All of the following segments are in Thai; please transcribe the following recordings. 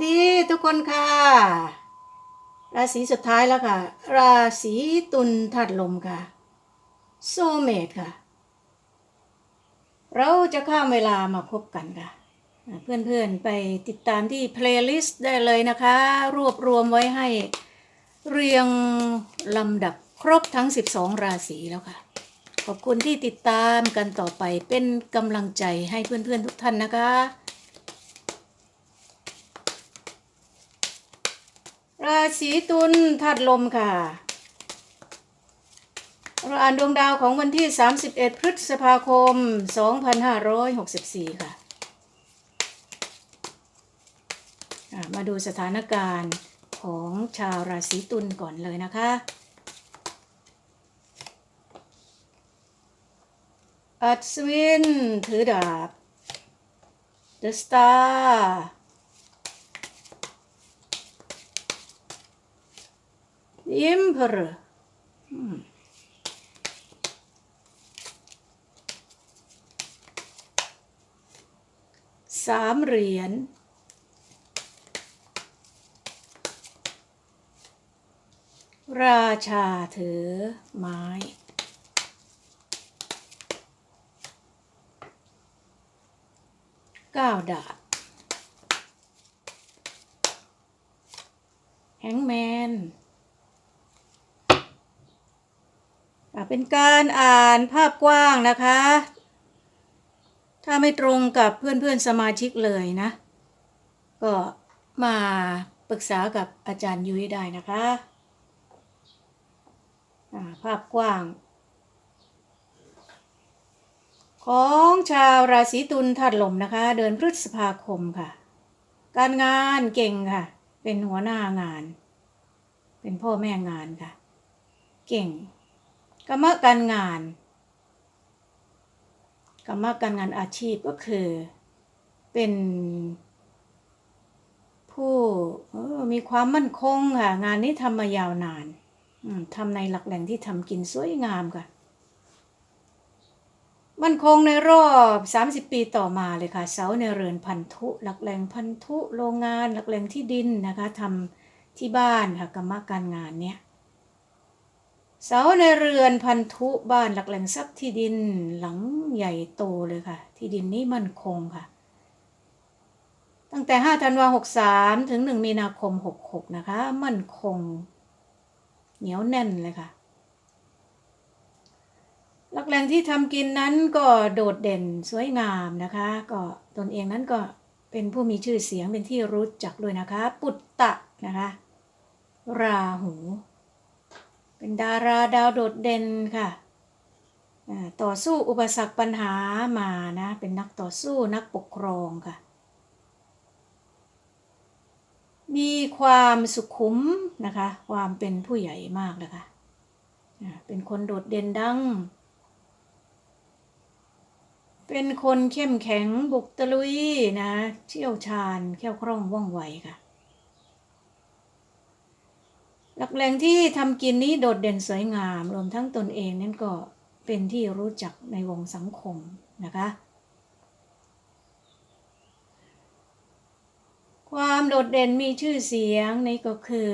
สวัสดีทุกคนค่ะ ราศีสุดท้ายแล้วค่ะ ราศีตุลธาตุลมค่ะ โซเมตค่ะ เราจะข้ามเวลามาพบกันค่ะ เพื่อนๆไปติดตามที่เพลย์ลิสต์ได้เลยนะคะ รวบรวมไว้ให้เรียงลำดับครบทั้ง 12 ราศีแล้วค่ะ ขอบคุณที่ติดตามกันต่อไปเป็นกำลังใจให้เพื่อนๆทุกท่านนะคะ ราศีตุลธาตุลมค่ะเราอ่านดวงดาวของวันที่ 31 พฤษภาคม 2564ค่ะอะ มาดูสถานการณ์ของชาวราศีตุลก่อนเลยนะคะอัศวินถือดาบ The Star Emperor อืมสามเหรียญราชาถือไม้เก้าดาบแฮงแมน อะ เป็นการอ่านภาพกว้างนะคะ ถ้าไม่ตรงกับเพื่อนๆสมาชิกเลยนะ ก็มาปรึกษากับอาจารย์ยุ้ยได้นะคะภาพกว้าง ของชาวราศีตุลธาตุลมนะคะ เดือนพฤษภาคมค่ะ การงานเก่งค่ะ เป็นหัวหน้างาน เป็นพ่อแม่งานค่ะ เก่ง กรรมการงาน กรรมการงานอาชีพก็คือ เป็นผู้มีความมั่นคงค่ะ งานนี้ทำมายาวนานทำในหลักแหล่งที่ทำกินสวยงามค่ะ มั่นคงในรอบ 30 ปีต่อมาเลยค่ะ เสาในเรือนพันธุ หลักแหล่งพันธุ โรงงาน หลักแหล่งที่ดินนะคะทำที่บ้านค่ะกรรมการงานเนี้ย เสาในเรือนพันธุบ้านหลักแหล่งทรัพย์ที่ดินหลังใหญ่โตเลยค่ะ ที่ดินนี้มั่นคงค่ะ ตั้งแต่ 5 ธันวา63 ถึง 1 มีนาคม 66 นะคะ มั่นคง เหนียวแน่นเลยค่ะ หลักแหล่งที่ทำกินนั้นก็โดดเด่นสวยงามนะคะ ก็ตนเองนั้นก็เป็นผู้มีชื่อเสียงเป็นที่รู้จักด้วยนะคะ ปุตตะนะคะ ราหู เป็นดาราดาวโดดเด่นค่ะต่อสู้อุปสรรคปัญหามานะ เป็นนักต่อสู้นักปกครองค่ะ มีความสุขุมนะคะ ความเป็นผู้ใหญ่มากเลยค่ะเป็นคนโดดเด่นดัง เป็นคนเข้มแข็งบุกตะลุยนะ เชี่ยวชาญแคล่วคล่องว่องไวค่ะ หลักแหล่งที่ทำกินนี้โดดเด่นสวยงาม รวมทั้งตนเองนั่นก็เป็นที่รู้จักในวงสังคมนะคะ ความโดดเด่นมีชื่อเสียงนี่ก็คือ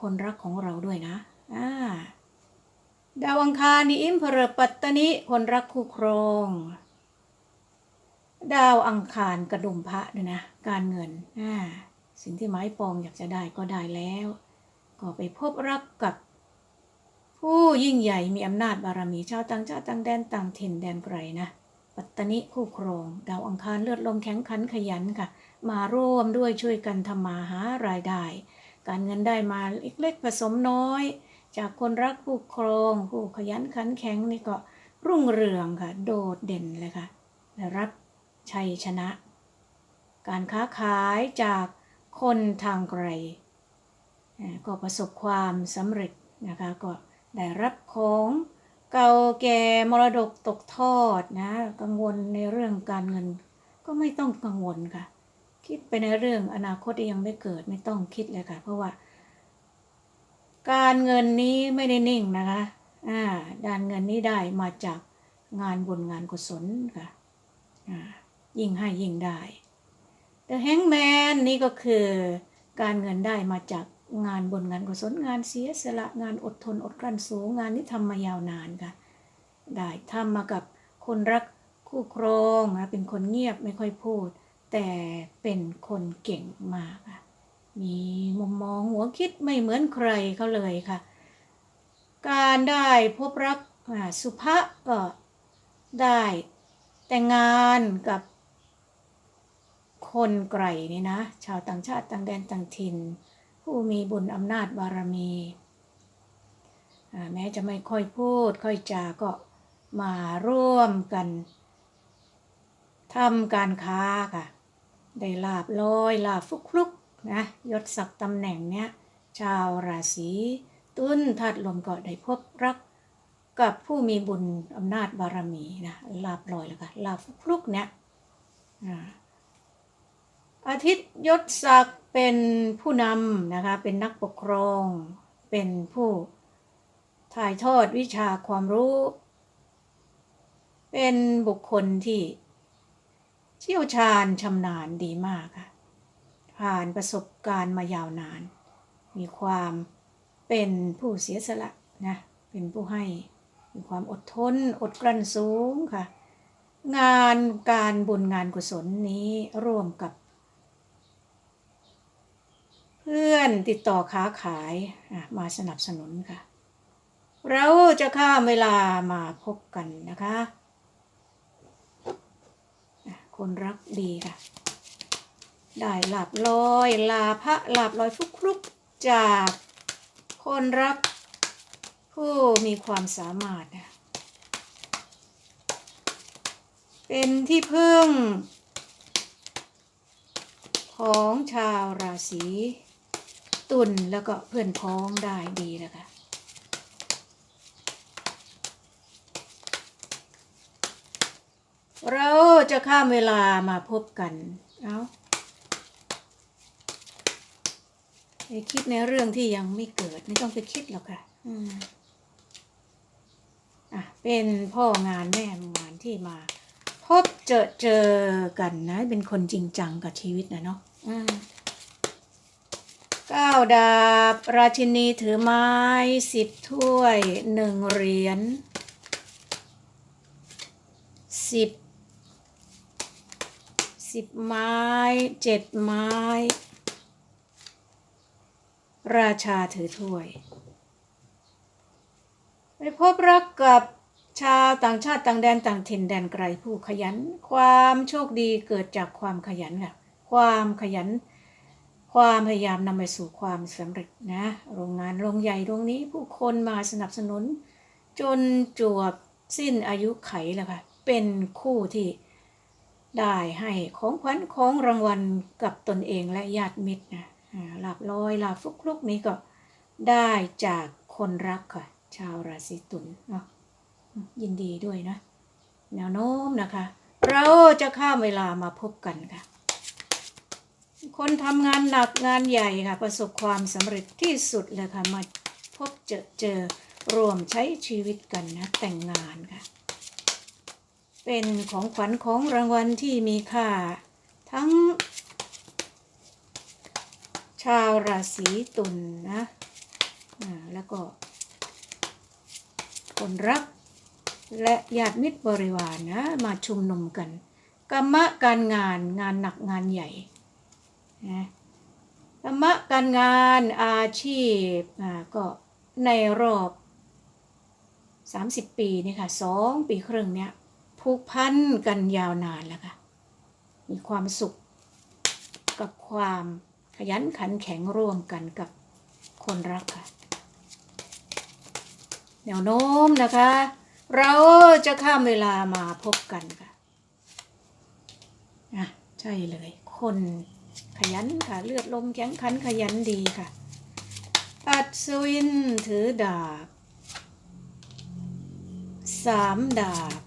คนรักของเราด้วยนะาดาวอังคารนี่อิมเพรปัตตนิคนรักคู่ครองดาวอังคารกระดุมพระด้วยนะ การเงินสิ่งที่ไม้ปองอยากจะได้ก็ได้แล้ว ก็ไปพบรักกับ ผู้ยิ่งใหญ่มีอำนาจบารมีชาวต่างชาติต่างแดนต่างถิ่นแดนไกลนะ ปัตตนิคู่ครอง ดาวอังคารเลือดลมแข็งขันขยันค่ะ มาร่วมด้วยช่วยกันทำมาหารายได้ การเงินได้มาเล็กๆผสมน้อย จากคนรักผู้ครองผู้ขยันขันแข็งนี่ก็รุ่งเรืองค่ะ โดดเด่นเลยค่ะได้รับชัยชนะ การค้าขายจากคนทางไกล ก็ประสบความสำเร็จนะคะก็ได้รับของเก่าแก่มรดกตกทอดนะกังวลในเรื่องการเงิน ก็ไม่ต้องกังวลค่ะ คิดไปในเรื่องอนาคตที่ยังไม่เกิดไม่ต้องคิดเลยค่ะ เพราะว่า การเงินนี้ไม่ได้นิ่งนะคะอ่าด้านเงินนี้ได้มาจากงานบุญงานกุศลค่ะอ่ายิ่งให้ยิ่งได้ The Hangman นี่ก็คือการเงินได้มาจาก งานบนงานกุศลงานเสียสละงานอดทนอดกลั้นสูงงานนี้ทำมายาวนานค่ะ ได้ทำมากับคนรักคู่ครองนะเป็นคนเงียบไม่ค่อยพูด แต่เป็นคนเก่งมากค่ะมีมุมมองหัวคิดไม่เหมือนใครเขาเลยค่ะ การได้พบรักสุภะก็ได้แต่งงานกับคนไกลนี่นะ ชาวต่างชาติต่างแดนต่างถิ่น ผู้มีบุญอำนาจบารมีแม้จะไม่ค่อยพูดค่อยจาก็มาร่วมกันทำการค้าค่ะ ได้ลาบลอยลาบฟุกฟลุกนะยศศักดิ์ตำแหน่งเนี้ยชาวราศีตุลธาตุลมก็ได้พบรักกับผู้มีบุญอำนาจบารมีนะลาบลอยแล้วค่ะลาบฟุกฟลุกเนี้ยอาอาทิตย์ยศศักดิ์ เป็นผู้นำนะคะ เป็นนักปกครอง เป็นผู้ถ่ายทอดวิชาความรู้ เป็นบุคคลที่เชี่ยวชาญชำนาญดีมากค่ะ ผ่านประสบการณ์มายาวนาน มีความเป็นผู้เสียสละนะ เป็นผู้ให้ มีความอดทน อดกลั้นสูงค่ะ งานการบุญงานกุศลนี้ร่วมกับ พื่อนติดต่อค้าขายมาสนับสนุนค่ะ เราจะข้ามเวลามาพบกันนะคะคนรักดีค่ะ ได้หลับลอยลาพระหลับลอยฟุกฟลุกจากคนรักผู้มีความสามารถ เป็นที่พึ่งของชาวราศี ตุลแล้วก็เพื่อนพ้องได้ดีแล้วค่ะเราจะข้ามเวลามาพบกัน เอาไปคิดในเรื่องที่ยังไม่เกิด ไม่ต้องไปคิดหรอกค่ะ อืมอะ เป็นพ่องานแม่งานที่มา พบเจอเจอกันนะ เป็นคนจริงจังกับชีวิตนะเนาะ อืม เก้าดาบ ราชินีถือไม้สิบถ้วยหนึ่งเหรียญสิบสิบไม้เจ็ดไม้ ราชาถือถ้วย ไปพบรักกับชาวต่างชาติต่างแดนต่างถิ่นแดนไกลผู้ขยัน ความโชคดีเกิดจากความขยันค่ะความขยัน ความพยายามนำไปสู่ความสำเร็จนะ โรงงานโรงใหญ่โรงนี้ผู้คนมาสนับสนุน จนจวบสิ้นอายุไขแล้วค่ะ เป็นคู่ที่ได้ให้ของขวัญของรางวัลกับตนเองและญาติมิตรนะอ่าลาบลอยลาบฟุกลุกนี้ก็ได้จากคนรักค่ะ ชาวราศีตุลเนาะยินดีด้วยนะ แนวโน้มนะคะ เราจะข้ามเวลามาพบกันค่ะ คนทำงานหนักงานใหญ่ค่ะ ประสบความสำเร็จที่สุดเลยค่ะ มาพบเจอเจอรวมใช้ชีวิตกันนะ แต่งงานค่ะ เป็นของขวัญของรางวัลที่มีค่า ทั้ง ชาวราศีตุลนะอ่าแล้วก็ คนรักและญาติมิตรบริวารนะ มาชุมนุมกันกรรมะการงานงานหนักงานใหญ่ นะกรรมะการงานอาชีพก็ในรอบ 30 ปีนี่ค่ะสองปีครึ่งเนี้ยผูกพันกันยาวนานแล้วค่ะ มีความสุขกับความขยันขันแข็งร่วมกันกับคนรักค่ะ แนวโน้มนะคะ เราจะข้ามเวลามาพบกันค่ะอะ ใช่เลย คน ขยันค่ะเลือดลมแข็งขันขยันดีค่ะ อัศวินถือดาบสามดาบ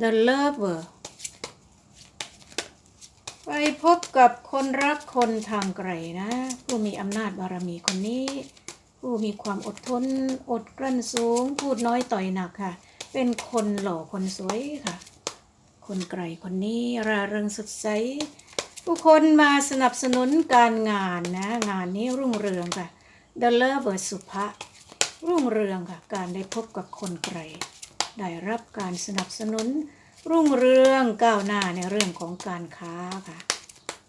The Lover ไปพบกับคนรักคนทางไกลนะ ผู้มีอำนาจบารมีคนนี้ ผู้มีความอดทนอดกลั้นสูง พูดน้อยต่อยหนักค่ะ เป็นคนหล่อคนสวยค่ะ คนไกลคนนี้ราเริงสดใส ผู้คนมาสนับสนุนการงานนะ งานนี้รุ่งเรืองค่ะ The Lover สุภะรุ่งเรืองค่ะ การได้พบกับคนไกล ได้รับการสนับสนุน รุ่งเรืองก้าวหน้าในเรื่องของการค้าค่ะ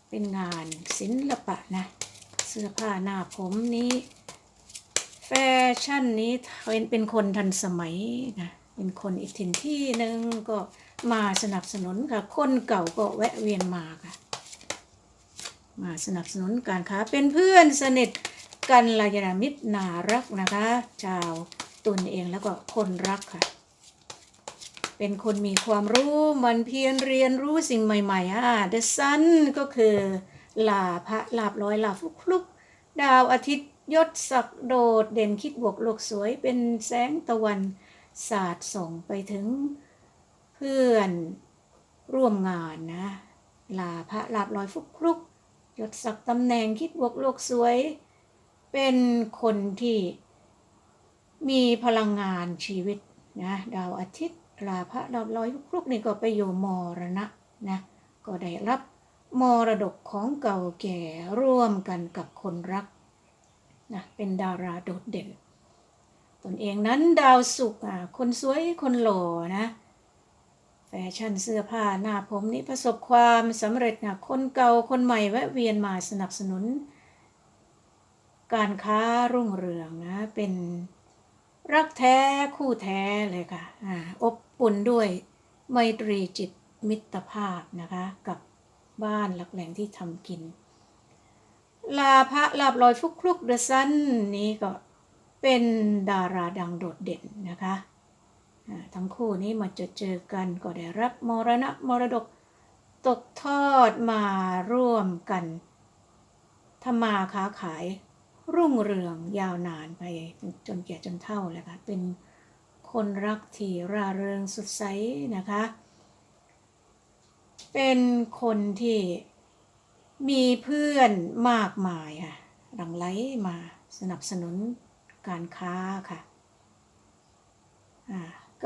เป็นงานศิลปะนะ เสื้อผ้าหน้าผมนี้ แฟชั่นนี้เป็นเป็นคนทันสมัยนะ เป็นคนอีกถิ่นที่หนึ่งก็มาสนับสนุนค่ะ คนเก่าก็แวะเวียนมาค่ะ มาสนับสนุนการค้าเป็นเพื่อนสนิทกันลายนามิตรนารักนะคะ ชาวตนเองแล้วก็คนรักค่ะ เป็นคนมีความรู้มันเพียรเรียนรู้สิ่งใหม่ๆอะ The Sun ก็คือลาพระลาบร้อยลาฟุกฟลุกดาวอาทิตย์ยศศักดิ์โดดเด่นคิดบวกโลกสวยเป็นแสงตะวัน สาดส่งไปถึงเพื่อนร่วมงานนะลาพระลาบลอยฟุกฟลุกยศศักตำแหน่งคิดบวกโลกสวย เป็นคนที่มีพลังงานชีวิตนะดาวอาทิตย์ลาพระลาบลอยฟุกฟลุกนี่ก็ไปอยู่มรณะนะก็ได้รับมรดกของเก่าแก่ร่วมกันกับคนรักนะเป็นดาราโดดเด่น ตนเองนั้นดาวสุกอะคนสวยคนหล่อนะแฟชั่นเสื้อผ้าหน้าผมนี่ประสบความสำเร็จนะคนเก่าคนใหม่แวะเวียนมาสนับสนุน การค้ารุ่งเรืองนะเป็นรักแท้คู่แท้เลยค่ะอ่าอบอุ่นด้วยไมตรีจิตมิตรภาพนะคะกับบ้านหลักแหล่งที่ทำกิน ลาพระลาบลอยฟุกคลุกเดอะซันนี้ก็ เป็นดาราดังโดดเด่นนะคะทั้งคู่นี้มาเจอเจอกันก็ได้รับมรณะมรดกตกทอดมาร่วมกันทำมาค้าขายรุ่งเรืองยาวนานไปจนแก่จนเฒ่าเลยค่ะเป็นคนรักที่ร่าเริงสดใสนะคะ เป็นคนที่มีเพื่อนมากมายค่ะหลังไหลมาสนับสนุน การค้าค่ะ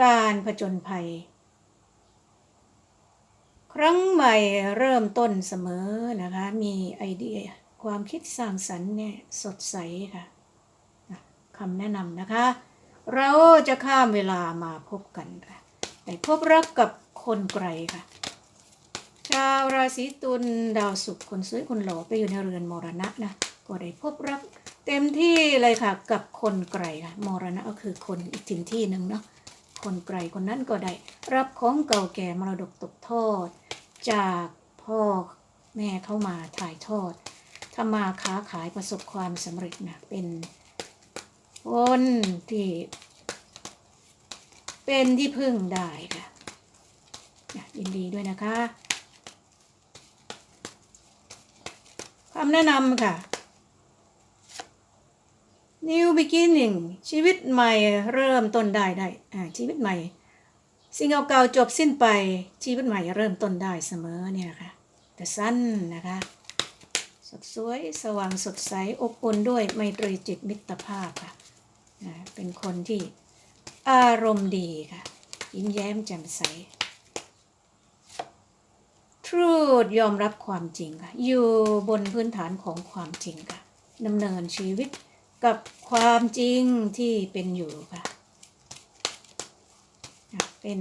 การผจญภัย ครั้งใหม่เริ่มต้นเสมอนะคะ มีไอเดียความคิดสร้างสรรค์เนี่ยสดใสค่ะคำแนะนำนะคะ เราจะข้ามเวลามาพบกันค่ะได้พบรักกับคนไกลค่ะ ชาวราศีตุลดาวศุกร์คนสวยคนหล่อไปอยู่ในเรือนมรณะนะ ก็ได้พบรัก เต็มที่เลยค่ะกับคนไกลค่ะมรณะก็คือคนอีกถิ่นที่หนึ่งเนาะคนไกลคนนั้นก็ได้ รับของเก่าแก่มรดกตกทอด จากพ่อแม่เข้ามาถ่ายทอดทำมาค้าขายประสบความสำเร็จนะเป็นคนที่เป็นที่พึ่งได้ค่ะยินดีด้วยนะคะคำแนะนำค่ะ New beginning ชีวิตใหม่เริ่มต้นได้ได้ชีวิตใหม่ สิ่งเก่าๆจบสิ้นไปชีวิตใหม่เริ่มต้นได้เสมอเนี่ยนะคะ The Sun นะคะสดสวยสว่างสดใสอบอุ่นด้วยไมตรีจิตมิตรภาพค่ะเป็นคนที่อารมณ์ดีค่ะ ยิ้มแย้มแจ่มใส Truth ยอมรับความจริงค่ะ อยู่บนพื้นฐานของความจริงค่ะดำเนินชีวิต กับความจริงที่เป็นอยู่ค่ะ เป็น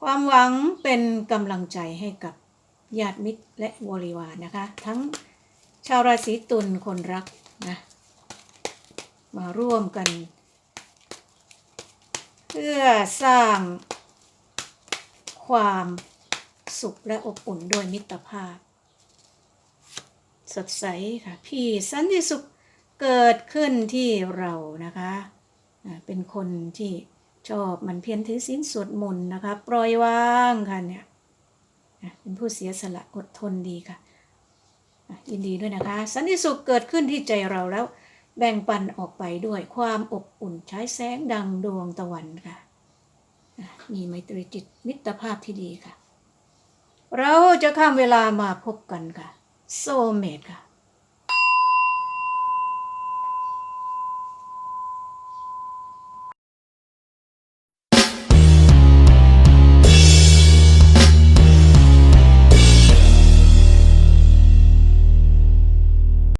ความหวังเป็นกำลังใจให้กับญาติมิตรและบริวารนะคะ ทั้งชาวราศีตุลคนรักนะมาร่วมกัน เพื่อสร้างความสุขและอบอุ่นโดยมิตรภาพ สดใสค่ะ พี่สันติสุข เกิดขึ้นที่เรานะคะเป็นคนที่ชอบมันเพียรถือศีลสวดมนต์นะคะ ปล่อยวางค่ะเนี่ยเป็นผู้เสียสละอดทนดีค่ะอินดีด้วยนะคะ สันติสุขเกิดขึ้นที่ใจเราแล้ว แบ่งปันออกไปด้วยความอบอุ่นใช้แสงดังดวงตะวันค่ะอะมีไมตรีจิตมิตรภาพที่ดีค่ะ เราจะข้ามเวลามาพบกันค่ะ โซเมตค่ะ